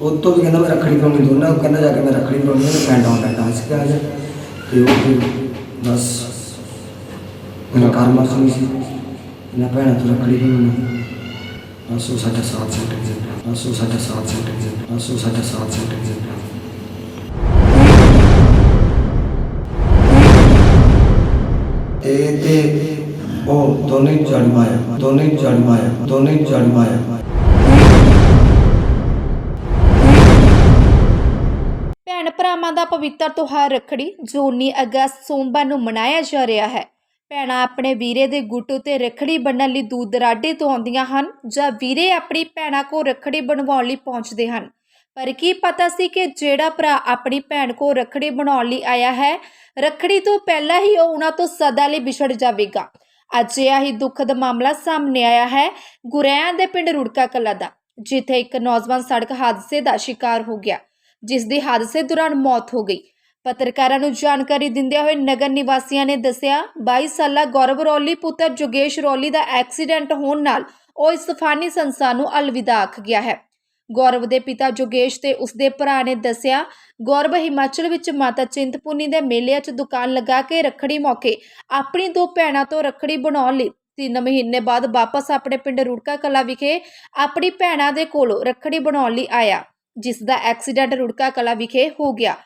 ਉਹ ਤੋਂ ਵੀ ਕਹਿੰਦਾ ਮੈਂ ਰੱਖੜੀ ਬਣਾਉਣੀ, ਦੋਨਾਂ ਨੂੰ ਕਹਿੰਦਾ ਜਾ ਕੇ ਮੈਂ ਰੱਖੜੀ ਬਣਾਉਣੀ ਹੈ ਪਿੰਡ ਆਉਂਦਾ ਡਾਂਸ ਕੇ ਆ ਜਾ ਤੇ ਉਹ ਫਿਰ ਬਸ ਮੇਰਾ ਕਾਰਮਾ ਸੁਣੀ ਸੀ। ਇਹਨਾਂ ਭੈਣਾਂ, ਤੋਂ ਰੱਖੜੀ ਬਣਾਉਣੀ ਬਸ ਉਹ ਸਾਡਾ ਸਾਥ ਛੱਡ ਗਿਆ ਬਸ ਉਹ ਸਾਡਾ ਸਾਥ ਛੱਡ ਗਿਆ ਬਸ ਉਹ ਸਾਡਾ ਸਾਥ ਛੱਡ ਗਿਆ ਤੇ ਤੇ ਉਹ ਦੋਨੇ ਜੜ ਮਾਇਆ ਦੋਨੇ ਜੜ ਮਾਇਆ ਦੋਨੇ ਜੜ ਮਾਇਆ ਭਰਾਵਾਂ ਦਾ ਪਵਿੱਤਰ ਤਿਉਹਾਰ ਰੱਖੜੀ ਜੋ 19 ਅਗਸਤ ਸੋਮਵਾਰ ਨੂੰ ਮਨਾਇਆ ਜਾ ਰਿਹਾ ਹੈ। ਭੈਣਾਂ ਆਪਣੇ ਵੀਰੇ ਦੇ ਗੁੱਟ ਉਤੇ ਰੱਖੜੀ ਬੰਨ੍ਹਣ ਲਈ ਦੂਰ ਦਰਾਡੇ ਤੋਂ ਆਉਂਦੀਆਂ ਹਨ ਜਾਂ ਵੀਰੇ ਆਪਣੀ ਭੈਣਾਂ ਕੋਲ ਰੱਖੜੀ ਬਣਵਾਉਣ ਲਈ ਪਹੁੰਚਦੇ ਹਨ। ਪਰ ਕੀ ਪਤਾ ਸੀ ਕਿ ਜਿਹੜਾ ਭਰਾ ਆਪਣੀ ਭੈਣ ਕੋਲ ਰੱਖੜੀ ਬਣਾਉਣ ਲਈ ਆਇਆ ਹੈ, ਰੱਖੜੀ ਤੋਂ ਪਹਿਲਾਂ ਹੀ ਉਹ ਉਹਨਾਂ ਤੋਂ ਸਦਾ ਲਈ ਵਿਛੜ ਜਾਵੇਗਾ। ਅੱਜ ਇਹ ਹੀ ਦੁਖਦ ਮਾਮਲਾ ਸਾਹਮਣੇ ਆਇਆ ਹੈ ਗੁਰੈਆਂ ਦੇ ਪਿੰਡ ਰੁੜਕਾ ਕਲਾ ਦਾ, ਜਿੱਥੇ ਇੱਕ ਨੌਜਵਾਨ ਸੜਕ ਹਾਦਸੇ ਦਾ ਸ਼ਿਕਾਰ ਹੋ ਗਿਆ। ਜਿਸ ਦੀ ਹਾਦਸੇ ਦੌਰਾਨ ਮੌਤ ਹੋ ਗਈ। ਪੱਤਰਕਾਰਾਂ ਨੂੰ ਜਾਣਕਾਰੀ ਦਿੰਦਿਆਂ ਹੋਏ ਨਗਰ ਨਿਵਾਸੀਆਂ ਨੇ ਦੱਸਿਆ 22 ਸਾਲਾ ਗੌਰਵ ਰੌਲੀ, ਪੁੱਤਰ ਜੋਗੇਸ਼ ਰੌਲੀ ਦਾ ਐਕਸੀਡੈਂਟ ਹੋਣ ਨਾਲ ਉਹ ਇਸ ਫਾਨੀ ਸੰਸਾਰ ਨੂੰ ਅਲਵਿਦਾ ਆਖ ਗਿਆ ਹੈ। ਗੌਰਵ ਦੇ ਪਿਤਾ ਜੋਗੇਸ਼ ਤੇ ਉਸਦੇ ਭਰਾ ਨੇ ਦੱਸਿਆ, ਗੌਰਵ ਹਿਮਾਚਲ ਵਿੱਚ ਮਾਤਾ ਚਿੰਤਪੁਰਨੀ ਦੇ ਮੇਲਿਆਂ 'ਚ ਦੁਕਾਨ ਲਗਾ ਕੇ ਰੱਖੜੀ ਮੌਕੇ ਆਪਣੀ ਦੋ ਭੈਣਾਂ ਤੋਂ ਰੱਖੜੀ ਬਣਾਉਣ ਲਈ ਤਿੰਨ ਮਹੀਨੇ ਬਾਅਦ ਵਾਪਸ ਆਪਣੇ ਪਿੰਡ ਰੁੜਕਾ ਕਲਾ ਵਿਖੇ ਆਪਣੀ ਭੈਣਾਂ ਦੇ ਕੋਲੋਂ ਰੱਖੜੀ ਬਣਾਉਣ ਲਈ ਆਇਆ। ਜਿਸ ਦਾ ਐਕਸੀਡੈਂਟ ਰੁੜਕਾ ਕਲਾ ਵਿਖੇ ਹੋ ਗਿਆ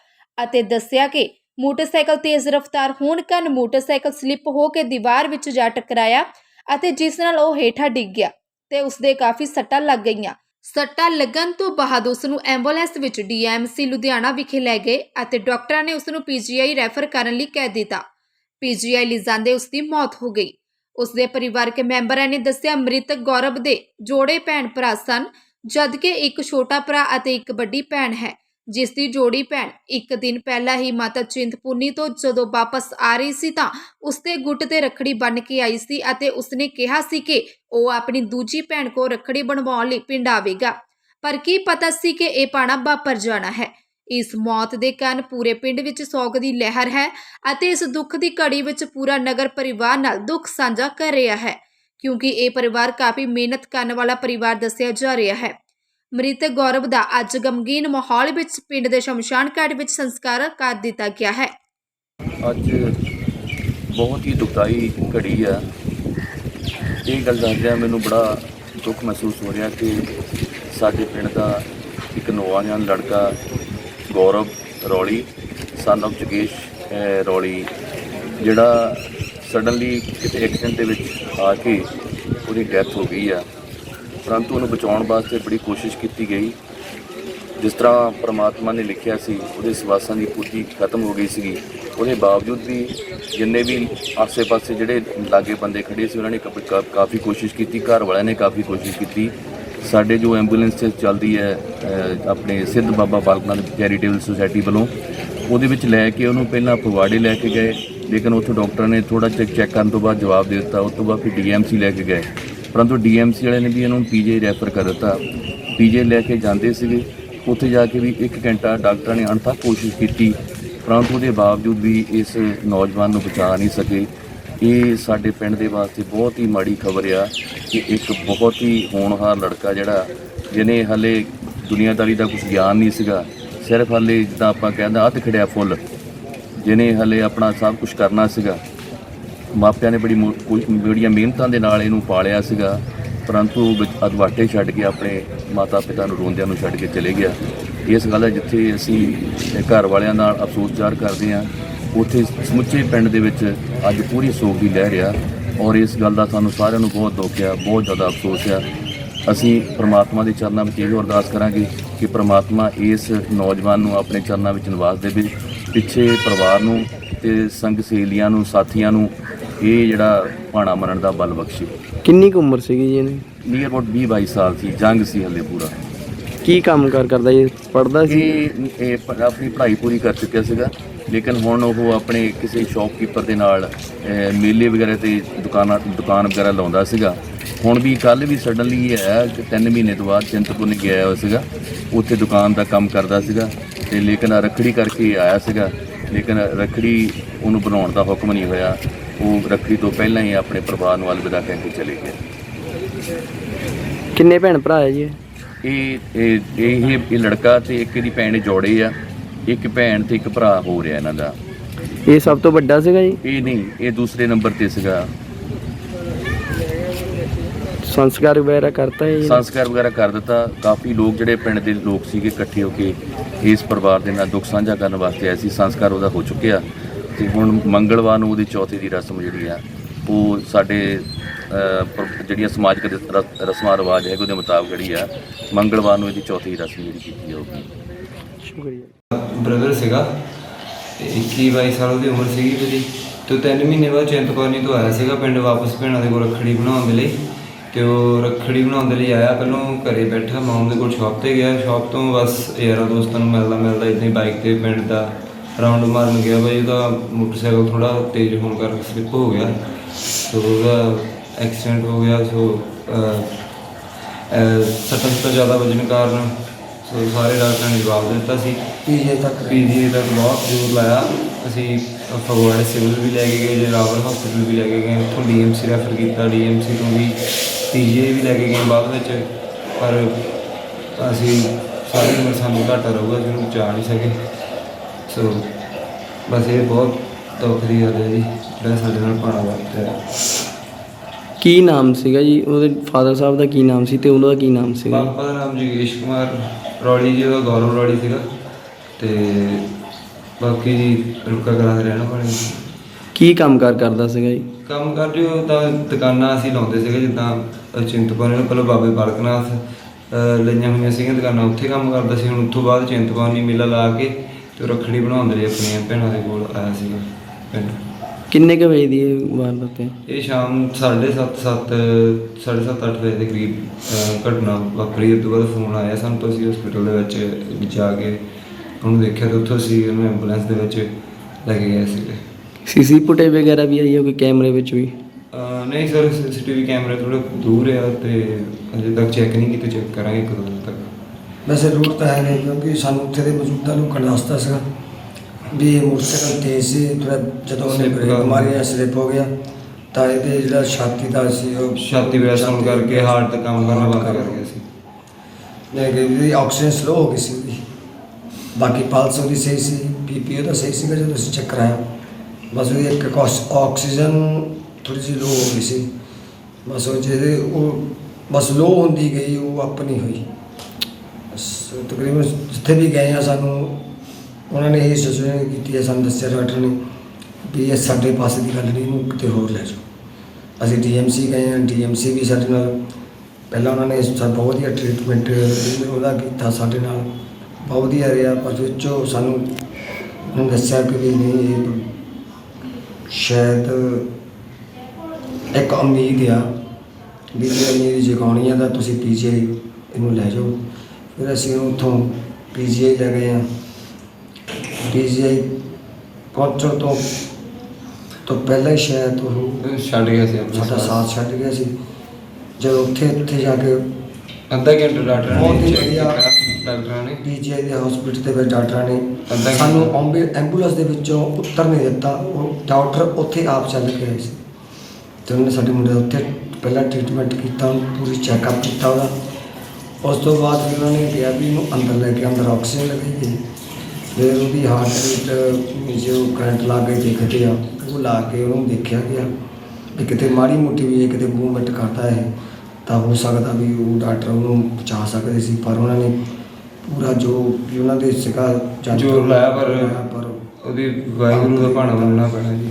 ਅਤੇ ਦੱਸਿਆ ਕਿ ਮੋਟਰਸਾਈਕਲ ਤੇਜ਼ ਰਫ਼ਤਾਰ ਹੋਣ ਕਾਰਨ ਮੋਟਰਸਾਈਕਲ ਸਲਿੱਪ ਹੋ ਕੇ ਦੀਵਾਰ ਵਿੱਚ ਜਾ ਟਕਰਾਇਆ ਅਤੇ ਜਿਸ ਨਾਲ ਉਹ ਹੇਠਾਂ ਡਿੱਗ ਗਿਆ ਤੇ ਉਸਦੇ ਕਾਫੀ ਸੱਟਾਂ ਲੱਗ ਗਈਆਂ। ਸੱਟਾਂ ਲੱਗਣ ਤੋਂ ਬਾਅਦ ਉਸ ਨੂੰ ਐਂਬੂਲੈਂਸ ਵਿੱਚ ਡੀਐਮਸੀ ਲੁਧਿਆਣਾ ਵਿਖੇ ਲੈ ਗਏ ਅਤੇ ਡਾਕਟਰਾਂ ਨੇ ਉਸ ਨੂੰ ਪੀਜੀਆਈ ਰੈਫਰ ਕਰਨ ਲਈ ਕਹਿ ਦਿੱਤਾ। ਪੀਜੀਆਈ ਲਿਜਾਂਦੇ ਉਸ ਦੀ ਮੌਤ ਹੋ ਗਈ। ਉਸ ਦੇ ਪਰਿਵਾਰਕ ਮੈਂਬਰਾਂ ਨੇ ਦੱਸਿਆ, ਮ੍ਰਿਤਕ ਗੌਰਵ ਦੇ ਜੋੜੇ ਭੈਣ ਭਰਾ ਸਨ ਜਦਕਿ ਇੱਕ ਛੋਟਾ ਭਰਾ ਅਤੇ ਇੱਕ ਵੱਡੀ ਭੈਣ ਹੈ, ਜਿਸ ਦੀ ਜੋੜੀ ਭੈਣ ਇੱਕ ਦਿਨ ਪਹਿਲਾਂ ਹੀ ਮਾਤਾ ਚਿੰਤਪੁਰਨੀ ਤੋਂ ਜਦੋਂ ਵਾਪਸ ਆ ਰਹੀ ਸੀ ਤਾਂ ਉਸਦੇ ਗੁੱਟ ਤੇ ਰੱਖੜੀ ਬੰਨ੍ਹ ਕੇ ਆਈ ਸੀ ਅਤੇ ਉਸਨੇ ਕਿਹਾ ਸੀ ਕਿ ਉਹ ਆਪਣੀ ਦੂਜੀ ਭੈਣ ਕੋ ਰੱਖੜੀ ਬਣਵਾਉਣ ਲਈ ਪਿੰਡ ਆਵੇਗਾ। ਪਰ ਕੀ ਪਤਾ ਸੀ ਕਿ ਇਹ ਪਾਣਾ ਵਾਪਰ ਜਾਣਾ ਹੈ। ਇਸ ਮੌਤ ਦੇ ਕਾਰਨ ਪੂਰੇ ਪਿੰਡ ਵਿੱਚ ਸੋਗ ਦੀ ਲਹਿਰ ਹੈ ਅਤੇ ਇਸ ਦੁੱਖ ਦੀ ਘੜੀ ਵਿੱਚ ਪੂਰਾ ਨਗਰ ਪਰਿਵਾਰ ਨਾਲ ਦੁੱਖ ਸਾਂਝਾ ਕਰ ਰਿਹਾ ਹੈ। ਕਿਉਂਕਿ ਇਹ ਪਰਿਵਾਰ ਕਾਫੀ ਮਿਹਨਤ ਕਰਨ ਵਾਲਾ ਪਰਿਵਾਰ ਦੱਸਿਆ ਜਾ ਰਿਹਾ ਹੈ। ਮ੍ਰਿਤਕ ਗੌਰਵ ਦਾ ਅੱਜ ਗਮਗੀਨ ਮਾਹੌਲ ਵਿੱਚ ਪਿੰਡ ਦੇ ਸ਼ਮਸ਼ਾਨ ਘਾਟ ਵਿੱਚ ਸੰਸਕਾਰ ਕਰ ਦਿੱਤਾ ਗਿਆ ਹੈ। ਅੱਜ ਬਹੁਤ ਹੀ ਦੁਖਦਾਈ ਘੜੀ ਆ ਇਹ ਗੱਲ ਦੱਸਦਿਆਂ ਮੈਨੂੰ ਬੜਾ ਦੁੱਖ ਮਹਿਸੂਸ ਹੋ ਰਿਹਾ ਕਿ ਸਾਡੇ ਪਿੰਡ ਦਾ ਇੱਕ ਨੌਜਵਾਨ ਲੜਕਾ ਗੌਰਵ ਰੌਲੀ ਸਨ of ਜਗੇਸ਼ ਰੌਲੀ, ਜਿਹੜਾ ਸਡਨਲੀ ਕਿਤੇ ਐਕਸੀਡੈਂਟ ਦੇ ਵਿੱਚ ਆ ਕੇ ਉਹਦੀ ਡੈਥ ਹੋ ਗਈ ਆ। ਪਰੰਤੂ ਉਹਨੂੰ ਬਚਾਉਣ ਵਾਸਤੇ ਬੜੀ ਕੋਸ਼ਿਸ਼ ਕੀਤੀ ਗਈ। ਜਿਸ ਤਰ੍ਹਾਂ ਪ੍ਰਮਾਤਮਾ ਨੇ ਲਿਖਿਆ ਸੀ, ਉਹਦੇ ਸਵਾਸਾਂ ਦੀ ਪੂਰਤੀ ਖਤਮ ਹੋ ਗਈ ਸੀਗੀ। ਉਹਦੇ ਬਾਵਜੂਦ ਵੀ ਜਿੰਨੇ ਵੀ ਆਸੇ-ਪਾਸੇ ਜਿਹੜੇ ਲਾਗੇ ਬੰਦੇ ਖੜੇ ਸੀ, ਉਹਨਾਂ ਨੇ ਕਾਫੀ- ਕਾ- ਕਾਫੀ ਕੋਸ਼ਿਸ਼ ਕੀਤੀ, ਘਰ ਵਾਲਿਆਂ ਨੇ ਕਾਫੀ ਕੋਸ਼ਿਸ਼ ਕੀਤੀ। ਸਾਡੇ ਜੋ ਐਂਬੂਲੈਂਸ ਚੱਲਦੀ ਹੈ ਆਪਣੇ ਸਿੱਧ ਬਾਬਾ ਬਾਲਕਨਾਥ ਚੈਰੀਟੇਬਲ ਸੁਸਾਇਟੀ ਵੱਲੋਂ, ਉਹਦੇ ਵਿੱਚ ਲੈ ਕੇ ਉਹਨੂੰ ਪਹਿਲਾਂ ਫਗਵਾੜੇ ਲੈ ਕੇ ਗਏ। ਲੇਕਿਨ ਉੱਥੇ ਡਾਕਟਰ ਨੇ ਥੋੜਾ ਚੈੱਕ ਚੈੱਕ ਕਰਨ ਤੋਂ ਬਾਅਦ ਜਵਾਬ ਦੇ ਦਿੱਤਾ, ਉਸ ਤੋਂ ਬਾਅਦ ਫਿਰ ਡੀਐਮਸੀ ਲੈ ਕੇ ਗਏ। ਪਰੰਤੂ ਡੀਐਮਸੀ ਵਾਲੇ ਨੇ ਵੀ ਇਹਨੂੰ ਪੀਜੀ ਰੈਫਰ ਕਰ ਦਿੱਤਾ। ਪੀਜੀ ਲੈ ਕੇ ਜਾਂਦੇ ਸੀਗੇ। ਉੱਥੇ ਜਾ ਕੇ ਵੀ 1 ਘੰਟਾ ਡਾਕਟਰਾਂ ਨੇ ਅਣਥੱਕ ਕੋਸ਼ਿਸ਼ ਕੀਤੀ, ਪਰੰਤੂ ਉਹਦੇ ਬਾਵਜੂਦ ਵੀ ਇਸ ਨੌਜਵਾਨ ਨੂੰ ਬਚਾ ਨਹੀਂ ਸਕੇ। ਇਹ ਸਾਡੇ ਪਿੰਡ ਦੇ ਵਾਸਤੇ ਬਹੁਤ ਹੀ ਮਾੜੀ ਖਬਰ ਆ ਕਿ ਇੱਕ ਬਹੁਤ ਹੀ ਹੋਣਹਾਰ ਲੜਕਾ ਜਿਹੜਾ, ਜਿਹਨੇ ਹਲੇ ਦੁਨੀਆਦਾਰੀ ਦਾ ਕੁਝ ਗਿਆਨ ਨਹੀਂ ਸੀਗਾ, ਸਿਰਫ ਹਲੇ ਜਿੱਦਾਂ ਆਪਾਂ ਕਹਿੰਦਾ ਅੱਧ ਖੜਿਆ ਫੁੱਲ। ਜਿਹਨੇ ਹਲੇ ਆਪਣਾ ਸਭ ਕੁਝ ਕਰਨਾ ਸੀਗਾ। ਮਾਪਿਆਂ ਨੇ ਬੜੀ ਮੁ- ਕੋਈ- ਬੜੀਆਂ ਮਿਹਨਤਾਂ ਦੇ ਨਾਲ ਇਹਨੂੰ ਪਾਲਿਆ ਸੀਗਾ। ਪਰੰਤੂ ਵਿੱਚ ਅਦਵਾਟੇ ਛੱਡ ਕੇ ਆਪਣੇ ਮਾਤਾ ਪਿਤਾ ਨੂੰ ਰੋਂਦਿਆਂ ਨੂੰ ਛੱਡ ਕੇ ਚਲੇ ਗਿਆ। ਇਸ ਗੱਲ ਦਾ ਜਿੱਥੇ ਅਸੀਂ ਘਰ ਵਾਲਿਆਂ ਨਾਲ ਅਫਸੋਸ ਜ਼ਾਹਰ ਕਰਦੇ ਹਾਂ, ਉੱਥੇ ਸਮੁੱਚੇ ਪਿੰਡ ਦੇ ਵਿੱਚ ਅੱਜ ਪੂਰੀ ਸੋਗ ਦੀ ਲਹਿਰ ਆ ਔਰ ਇਸ ਗੱਲ ਦਾ ਸਾਨੂੰ ਸਾਰਿਆਂ ਨੂੰ ਬਹੁਤ ਦੁੱਖ ਆ, ਬਹੁਤ ਜ਼ਿਆਦਾ ਅਫਸੋਸ ਆ। ਅਸੀਂ ਪ੍ਰਮਾਤਮਾ ਦੇ ਚਰਨਾਂ ਵਿੱਚ ਇਹੋ ਅਰਦਾਸ ਕਰਾਂਗੇ ਕਿ ਪ੍ਰਮਾਤਮਾ ਇਸ ਨੌਜਵਾਨ ਨੂੰ ਆਪਣੇ ਚਰਨਾਂ ਵਿੱਚ ਨਿਵਾਸ ਦੇਵੇ ਪਿੱਛੇ ਪਰਿਵਾਰ ਨੂੰ ਤੇ ਸੰਗ ਸਹੇਲੀਆਂ ਨੂੰ ਸਾਥੀਆਂ ਨੂੰ ਇਹ ਜਿਹੜਾ ਭਾਣਾ ਮਰਨ ਦਾ ਬਲ ਬਖਸ਼ੇ। ਕਿੰਨੀ ਕੁ ਉਮਰ ਸੀਗੀ ਜੀ ਇਹਨੇ ਨੀਅਰ ਅਬਾਊਟ 20 22 ਸਾਲ ਸੀ ਜੰਗ ਸੀ ਹਲੇ ਪੂਰਾ। ਕੀ ਕੰਮ ਕਾਰ ਕਰਦਾ ਜੀ? ਪੜਦਾ ਸੀ? ਇਹ ਇਹ ਪ- ਆਪਣੀ ਪੜ੍ਹਾਈ ਪੂਰੀ ਕਰ ਚੁੱਕਿਆ ਸੀਗਾ ਲੇਕਿਨ ਹੁਣ ਉਹ ਆਪਣੇ ਕਿਸੇ ਸ਼ੌਪਕੀਪਰ ਦੇ ਨਾਲ ਅਹ, ਮੇਲੇ ਵਗੈਰਾ ਤੇ ਦੁਕਾਨਾਂ ਦੁਕਾਨ ਵਗੈਰਾ ਲਾਉਂਦਾ ਸੀਗਾ। ਹੁਣ ਵੀ ਕੱਲ ਵੀ ਸਡਨਲੀ ਇਹ ਹੈ ਕਿ 3 ਮਹੀਨੇ ਤੋਂ ਬਾਅਦ ਚਿੰਤਪੁਰਨੀ ਗਿਆ ਹੋਇਆ ਸੀਗਾ। ਉੱਥੇ ਦੁਕਾਨ ਦਾ ਕੰਮ ਕਰਦਾ ਸੀਗਾ। ਤੇ ਲੇਕਿਨ ਰੱਖੜੀ ਕਰਕੇ ਆਇਆ ਸੀਗਾ। ਲੇਕਿਨ ਰੱਖੜੀ ਉਹਨੂੰ ਬਣਾਉਣ ਦਾ ਹੁਕਮ ਨਹੀਂ ਹੋਇਆ। ਉਹ ਰੱਖੜੀ ਤੋਂ ਪਹਿਲਾਂ ਹੀ ਆਪਣੇ ਪਰਿਵਾਰ ਨੂੰ ਅਲਵਿਦਾ ਕਹਿ ਕੇ ਚਲੇ ਗਿਆ। ਕਿੰਨੇ ਭੈਣ ਭਰਾ ਹੈ ਜੀ ਇਹ? ਇਹ ਇਹ ਇਹ ਲੜਕਾ ਤੇ ਇੱਕ ਦੀ ਭੈਣ ਜੋੜੇ ਆ। ਇੱਕ ਭੈਣ ਤੇ ਇੱਕ ਭਰਾ ਹੋ ਰਿਹਾ ਇਹਨਾਂ ਦਾ। ਇਹ ਸਭ ਤੋਂ ਵੱਡਾ ਸੀਗਾ ਜੀ? ਇਹ ਨਹੀਂ ਇਹ ਦੂਸਰੇ ਨੰਬਰ ਤੇ ਸੀਗਾ। ਸੰਸਕਾਰ ਵਗੈਰਾ ਕਰਤਾ ਹੈ ਜੀ ਸੰਸਕਾਰ ਵਗੈਰਾ ਕਰ ਦਿੱਤਾ। ਕਾਫੀ ਲੋਕ ਜਿਹੜੇ ਪਿੰਡ ਦੇ ਲੋਕ ਸੀਗੇ ਇਕੱਠੇ ਹੋ ਕੇ ਇਸ ਪਰਿਵਾਰ ਦੇ ਨਾਲ ਦੁੱਖ ਸਾਂਝਾ ਕਰਨ ਵਾਸਤੇ ਆਏ ਸੀ। ਸੰਸਕਾਰ ਉਹਦਾ ਹੋ ਚੁੱਕਿਆ। ਤੇ ਹੁਣ ਮੰਗਲਵਾਰ ਨੂੰ ਉਹਦੀ ਚੌਥੀ ਦੀ ਰਸਮ ਜਿਹੜੀ ਆ ਉਹ ਸਾਡੇ ਜਿਹੜੀਆਂ ਸਮਾਜਿਕ ਰਸ- ਰਸ- ਰਸਮਾਂ ਰਿਵਾਜ ਹੈ ਉਹਦੇ ਮੁਤਾਬਕ ਜਿਹੜੀ ਆ ਮੰਗਲਵਾਰ ਨੂੰ ਇਹਦੀ ਚੌਥੀ ਰਸਮ ਜਿਹੜੀ ਕੀਤੀ ਜਾਊਗੀ। ਸ਼ੁਕਰੀਆ। ਬ੍ਰਦਰ ਸੀਗਾ ਤੇ 21 22 ਸਾਲ ਦੀ ਉਮਰ ਸੀਗੀ ਉਹਦੀ। ਤੇ 3 ਮਹੀਨੇ ਬਾਅਦ ਚਿੰਤਪੁਰਨੀ ਤੋਂ ਆਇਆ ਸੀਗਾ ਪਿੰਡ ਵਾਪਸ ਭੈਣਾਂ ਦੇ ਕੋਲ ਰੱਖੜੀ ਬਣਾਉਣ ਦੇ ਲਈ। ਤੇ ਉਹ ਰੱਖੜੀ ਬਣਾਉਣ ਦੇ ਲਈ ਆਇਆ। ਪਹਿਲਾਂ ਘਰੇ ਬੈਠਾ ਮਾਮ ਦੇ ਕੋਲ ਸ਼ਾਪ ਤੇ ਗਿਆ। ਸ਼ਾਪ ਤੋਂ ਬਸ ਯਾਰਾਂ ਦੋਸਤਾਂ ਨੂੰ ਮਿਲਦਾ ਮਿਲਦਾ ਇਦਾਂ ਹੀ ਬਾਈਕ ਤੇ ਪਿੰਡ ਦਾ ਰਾਉਂਡ ਮਾਰਨ ਗਿਆ। ਬਈ ਉਹਦਾ ਮੋਟਰਸਾਈਕਲ ਥੋੜਾ ਤੇਜ਼ ਹੋਣ ਕਰਕੇ ਸਲਿੱਪ ਹੋ ਗਿਆ। ਸੋ ਉਹਦਾ ਐਕਸੀਡੈਂਟ ਹੋ ਗਿਆ। ਸੋ ਸੱਟਾਂ ਸੁੱਟਾਂ ਜ਼ਿਆਦਾ ਵੱਜਣ ਕਾਰਨ ਸੋ ਸਾਰੇ ਡਾਕਟਰਾਂ ਨੇ ਜਵਾਬ ਦਿੱਤਾ ਸੀ। ਪੀਜੇ ਤੱਕ ਪੀਜੀ ਤੱਕ ਬਹੁਤ ਜ਼ੋਰ ਲਾਇਆ। ਅਸੀਂ ਫਗਵਾੜੇ ਸਿਵਲ ਵੀ ਲੈ ਕੇ ਗਏ ਜੇ ਰਾਵਲ ਹਸਪੀਟਲ ਵੀ ਲੈ ਕੇ ਗਏ। ਉੱਥੋਂ ਡੀਐਮਸੀ ਰੈਫਰ ਕੀਤਾ। ਡੀਐਮਸੀ ਤੋਂ ਵੀ ਪੀਜੀ ਵੀ ਲੈ ਕੇ ਗਏ ਬਾਅਦ ਵਿੱਚ ਪਰ ਅਸੀਂ ਸਾਰੀ ਉਮਰ ਸਾਨੂੰ ਘਾਟਾ ਰਹੂਗਾ ਜਿਹਨੂੰ ਬਚਾ ਨਹੀਂ ਸਕੇ। ਸੋ ਬਸ ਇਹ ਬਹੁਤ ਦੁੱਖ ਦੀ ਗੱਲ ਹੈ ਜੀ ਜਿਹੜਾ ਸਾਡੇ ਨਾਲ ਪਾਣਾ ਵਾਪਰਿਆ ਕੀ ਨਾਮ ਸੀਗਾ ਜੀ? ਉਹਦੇ ਫਾਦਰ ਸਾਹਿਬ ਦਾ ਕੀ ਨਾਮ ਸੀ ਤੇ ਉਹਨਾਂ ਦਾ ਕੀ ਨਾਮ ਸੀਗਾ? ਪਾਪਾ ਦਾ ਨਾਮ ਜਗੇਸ਼ ਕੁਮਾਰ ਰੌਲੀ ਜੀ ਉਹਦਾ ਗੌਰਵ ਰੌਲੀ ਸੀਗਾ। ਤੇ ਬਾਕੀ ਜੀ ਰੁਕਾ ਕਰਾਂ ਦੇ ਰਹਿਣਾ ਜੀ ਕੀ ਕੰਮਕਾਰ ਕਰਦਾ ਸੀਗਾ ਜੀ? ਕੰਮ ਕਰਦੇ ਹੋ ਤਾਂ ਦੁਕਾਨਾਂ ਅਸੀਂ ਲਾਉਂਦੇ ਸੀਗੇ ਜਿੱਦਾਂ ਚਿੰਤਪੁਰਨੀ ਨੂੰ ਪਹਿਲਾਂ ਬਾਬੇ ਬਾਲਕਨਾਥ ਲਈਆਂ ਹੋਈਆਂ ਸੀਗੀਆਂ ਦੁਕਾਨਾਂ ਉੱਥੇ ਕੰਮ ਕਰਦਾ ਸੀ ਹੁਣ ਉੱਥੋਂ ਬਾਅਦ ਚਿੰਤਪੁਰਨੀ ਮੇਲਾ ਲਾ ਕੇ ਤੇ ਉਹ ਰੱਖੜੀ ਬਣਾਉਂਦੇ ਲਈ ਆਪਣੀਆਂ ਭੈਣਾਂ ਦੇ ਕੋਲ ਆਇਆ ਸੀਗਾ ਪਿੰਡ। ਕਿੰਨੇ ਕੁ ਵਜੇ ਦੀ ਇਹ ਵਾਰਦਾਤ ਹੈ? ਇਹ ਸ਼ਾਮ 7:30 7 7:30 8 ਵਜੇ ਦੇ ਕਰੀਬ ਘਟਨਾ ਵਾਪਰੀ ਉਸ ਤੋਂ ਬਾਅਦ ਫੋਨ ਆਇਆ ਸਾਨੂੰ ਤੋਂ ਅਸੀਂ ਹਸਪੀਟਲ ਦੇ ਵਿੱਚ ਜਾ ਕੇ ਉਹਨੂੰ ਦੇਖਿਆ ਤੇ ਉੱਥੋਂ ਅਸੀਂ ਉਹਨੂੰ ਐਂਬੂਲੈਂਸ ਦੇ ਵਿੱਚ ਲੈ ਕੇ ਗਏ ਸੀਗੇ। ਸੀਸੀ ਫੁਟੇਜ ਵਗੈਰਾ ਵੀ ਆਈ ਹੈ ਕੋਈ ਕੈਮਰੇ ਵਿੱਚ ਵੀ? ਅਹ ਨਹੀਂ ਸਰ ਸੀਸੀਟੀਵੀ ਕੈਮਰਾ ਥੋੜਾ ਦੂਰ ਆ ਤੇ ਅਜੇ ਤੱਕ ਚੈੱਕ ਨਹੀਂ ਕੀਤੇ ਚੈੱਕ ਕਰਾਂਗੇ ਇੱਕ ਦੋ ਦਿਨ ਤੱਕ। ਵੈਸੇ ਰੂਟ ਤਾਂ ਹੈ ਨਹੀਂ ਕਿਉਂਕਿ ਸਾਨੂੰ ਉੱਥੇ ਦੇ ਮੌਜੂਦਾ ਲੋਕਾਂ ਨੇ ਦੱਸਤਾ ਸੀਗਾ ਵੀ ਇਹ ਮੋਟਰਸਾਈਕਲ ਤੇਜ਼ ਸੀ ਥੋੜਾ ਜਦੋਂ ਉਹਨੇ Slip ਬ੍ਰੇਕ ਕਰ- ਮਾਰੀ ਸਲਿੱਪ ਹੋ ਗਿਆ ਤਾਂ ਇਹਦੇ ਜਿਹੜਾ ਛਾਤੀ ਦਾ ਸੀ ਉਹ ਛਾਤੀ ਵੈਸ ਹੋਣ ਕਰਕੇ ਹਾਰਟ ਦਾ ਕੰਮ ਕਰਨਾ ਬੰਦ ਕਰ ਗਿਆ ਸੀ। ਨਹੀਂ ਕਿ ਇਹਦੀ ਆਕਸੀਜਨ ਸਲੋ ਹੋ ਗਈ ਸੀ ਉਹਦੀ। ਬਾਕੀ ਪਲਸ ਉਹਦੀ ਸਹੀ ਸੀ ਬੀਪੀ ਉਹਦਾ ਸਹੀ ਸੀਗਾ ਜਦੋਂ ਅਸੀਂ ਚੈੱਕ ਕਰਾਇਆ। ਬਸ ਉਹਦੀ ਇੱਕ ਕੌਸ- ਆਕਸੀਜਨ ਥੋੜੀ ਜਿਹੀ ਲੋ ਹੋ ਗਈ ਸੀ। ਬਸ ਉਹ ਜਿਹਦੇ ਉਹ ਬਸ ਲੋ ਹੁੰਦੀ ਗਈ, ਉਹ ਅਪ ਨਹੀਂ ਹੋਈ। ਬਸ ਤਕਰੀਬਨ ਜਿੱਥੇ ਵੀ ਗਏ ਆ ਸਾਨੂੰ, ਉਹਨਾਂ ਨੇ ਇਹ ਸੁਝਾਅ ਕੀਤੀ ਹੈ ਸਾਨੂੰ ਦੱਸਿਆ ਡਾਕਟਰ ਨੇ ਵੀ ਇਹ ਸਾਡੇ ਪਾਸੇ ਦੀ ਗੱਲ ਨਹੀਂ, ਇਹਨੂੰ ਕਿਤੇ ਹੋਰ ਲੈ ਜਾਓ। ਅਸੀਂ ਡੀਐਮਸੀ ਗਏ ਹਾਂ ਡੀਐਮਸੀ ਵੀ ਸਾਡੇ ਨਾਲ, ਪਹਿਲਾਂ ਉਹਨਾਂ ਨੇ ਸਾ, ਬਹੁਤ ਵਧੀਆ ਟ੍ਰੀਟਮੈਂਟ ਉਹਦਾ ਕੀਤਾ ਸਾਡੇ ਨਾਲ। ਬਹੁਤ ਵਧੀਆ ਰਿਹਾ, ਪਰ ਵਿੱਚੋਂ ਸਾਨੂੰ ਉਹਨਾਂ ਨੇ ਦੱਸਿਆ ਕਿ ਵੀ ਨਹੀਂ, ਇਹ ਸ਼ਾਇਦ ਇੱਕ ਉਮੀਦ ਆ ਵੀ ਜੇ ਉਮੀਦ ਜਗਾਉਣੀ ਆ ਤਾਂ ਤੁਸੀਂ ਪੀਜੀਆਈ ਇਹਨੂੰ ਲੈ ਜਾਓ। ਫਿਰ ਅਸੀਂ ਉਹਨੂੰ ਉੱਥੋਂ ਪੀਜੀਆਈ ਲੈ ਗਏ ਆ। ਪੀਜੀਆਈ ਪਹੁੰਚਣ ਤੋਂ ਤੋਂ ਪਹਿਲਾਂ ਹੀ ਸ਼ਾਇਦ ਉਹ ਛੱਡ ਗਿਆ ਸੀ ਆਪਣਾ ਸਾਡਾ ਸਾਥ ਛੱਡ ਗਿਆ ਸੀ। ਜਦੋਂ ਉੱਥੇ ਉੱਥੇ ਜਾ ਕੇ ਅੱਧਾ ਘੰਟਾ ਡਾਕਟਰ ਬਹੁਤ ਨੇ ਹੀ ਵਧੀਆ। ਕੀਤਾ ਡਾਕਟਰਾਂ ਨੇ। ਪੀਜੀਆਈ ਦੇ ਹਸਪੀਟਲ ਦੇ ਵਿੱਚ ਡਾਕਟਰਾਂ ਨੇ ਘੰਟਾ। ਸਾਨੂੰ ਐਂਬੂ- ਐਂਬੂਲੈਂਸ ਦੇ ਵਿੱਚੋਂ ਉੱਤਰ ਨਹੀਂ ਦਿੱਤਾ। ਉਹ ਡਾਕਟਰ ਉੱਥੇ ਆਪ ਚੱਲ ਕੇ ਆਏ ਸੀ। ਤੇ ਉਹਨੇ ਸਾਡੇ ਮੁੰਡੇ ਦਾ ਉੱਥੇ ਪਹਿਲਾਂ ਟ੍ਰੀਟਮੈਂਟ ਕੀਤਾ ਉਹਨੂੰ ਪੂਰੀ ਚੈੱਕਅਪ ਕੀਤਾ ਉਹਦਾ ਉਸ ਤੋਂ ਬਾਅਦ ਫਿਰ ਉਹਨਾਂ ਨੇ ਕਿਹਾ ਵੀ ਇਹਨੂੰ ਅੰਦਰ ਲੈ ਕੇ ਅੰਦਰ ਆਕਸੀਜਨ ਲਗਾਈ ਗਈ ਫਿਰ ਉਹਦੀ ਹਾਰਟ ਰੇਟ ਜੋ ਕਰੰਟ ਲਾ ਕੇ ਦੇਖਦੇ ਆ ਉਹ ਲਾ ਕੇ ਉਹਨੂੰ ਦੇਖਿਆ ਗਿਆ ਵੀ ਕਿਤੇ ਮਾੜੀ ਮੋਟੀ ਵੀ ਇਹ ਕਿਤੇ ਮੂਵਮੈਂਟ ਕਰਦਾ ਹੈ ਤਾਂ ਹੋ ਸਕਦਾ ਵੀ ਉਹ ਡਾਕਟਰ ਉਹਨੂੰ ਬਚਾ ਸਕਦੇ ਸੀ ਪਰ ਉਹਨਾਂ ਨੇ ਪੂਰਾ ਜੋ ਉਹਨਾਂ ਦੇ ਲਾਇਆ ਪਰ ਲਾਇਆ ਪਰ ਉਹਦੀ ਵਾਹਿਗੁਰੂ ਦਾ ਭਾਣਾ ਮੰਨਣਾ ਪੈਣਾ ਜੀ।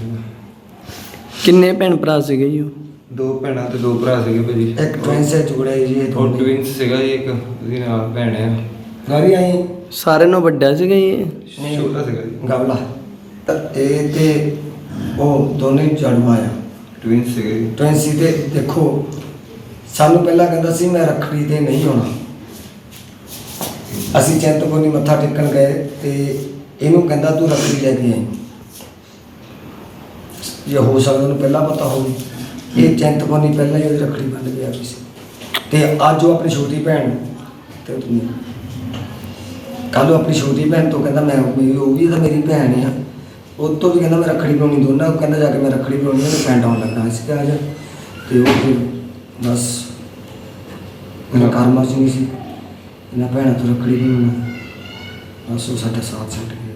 ਕਿੰਨੇ ਭੈਣ ਭਰਾ ਸੀਗੇ ਜੀ ਉਹ? ਦੋ ਭੈਣਾਂ ਤੇ ਦੋ ਭਰਾ ਸੀਗੇ ਭਾਜੀ। ਇੱਕ ਟ੍ਰੇਨ ਸੇ ਜੁੜਿਆ ਜੀ ਇਹ ਉਹ ਟਵਿੰਸ ਸੀਗਾ ਜੀ ਇੱਕ ਉਹਦੀ ਨਾਲ ਭੈਣ ਆ। ਗਾੜੀ ਆਈ ਸਾਰਿਆਂ ਨਾਲੋਂ ਵੱਡਾ ਸੀਗਾ ਜੀ ਇਹ? ਨਹੀਂ। ਛੋਟਾ ਸੀਗਾ ਜੀ। ਗਾਵਲਾ। ਤਾਂ ਇਹ ਤੇ ਉਹ ਦੋਨੇ ਜੜਵਾ ਆ। ਟਵਿੰਸ ਸੀਗੇ ਜੀ। ਟ੍ਰੇਨਸੀ ਤੇ ਦੇਖੋ ਸਾਨੂੰ ਪਹਿਲਾਂ ਕਹਿੰਦਾ ਸੀ ਮੈਂ ਰੱਖੜੀ ਤੇ ਨਹੀਂ ਆਉਣਾ। ਅਸੀਂ ਚਿੰਤਪੁਰਨੀ ਮੱਥਾ ਟੇਕਣ ਗਏ ਤੇ ਇਹਨੂੰ ਕਹਿੰਦਾ ਤੂੰ ਰੱਖੜੀ ਲੈ ਕੇ ਆਈ। ਇਹ ਹੋ ਸਕਦਾ ਉਹਨੂੰ ਪਹਿਲਾਂ ਪਤਾ ਹੋਵੇ। ਇਹ ਚਿੰਤ ਚਿੰਤਪੁਰਨੀ ਪਹਿਲਾਂ ਹੀ ਉਹਦੀ ਰੱਖੜੀ ਬੰਨ ਗਈ ਸੀ। ਤੇ ਅੱਜ ਉਹ ਆਪਣੀ ਛੋਟੀ ਭੈਣ ਤੇ ਕੱਲ ਉਹ ਆਪਣੀ ਛੋਟੀ ਭੈਣ ਤੋਂ ਕਹਿੰਦਾ ਮੈਂ ਮੇਰੀ ਉਹ ਵੀ ਤਾਂ ਮੇਰੀ ਭੈਣ ਆ। ਉਹ ਤੋਂ ਵੀ ਕਹਿੰਦਾ ਮੈਂ ਰੱਖੜੀ ਬਣਾਉਣੀ, ਦੋਨਾਂ ਨੂੰ ਕਹਿੰਦਾ ਜਾ ਕੇ ਮੈਂ ਰੱਖੜੀ ਬਣਾਉਣੀ ਉਹਨੇ ਪੈਂਟ ਆਉਣ ਲੱਗਾ ਸੀ ਅੱਜ ਤੇ ਉਹ ਫਿਰ ਬਸ ਮੇਰਾ ਕਰਮਾ ਸੀ ਸੀ। ਇਹਨਾਂ ਭੈਣਾਂ ਤੋਂ ਰੱਖੜੀ ਬਣਾਉਣਾ। ਬਸ ਉਹ ਸਾਡਾ ਸਾਥ ਛੱਡ ਗਿਆ।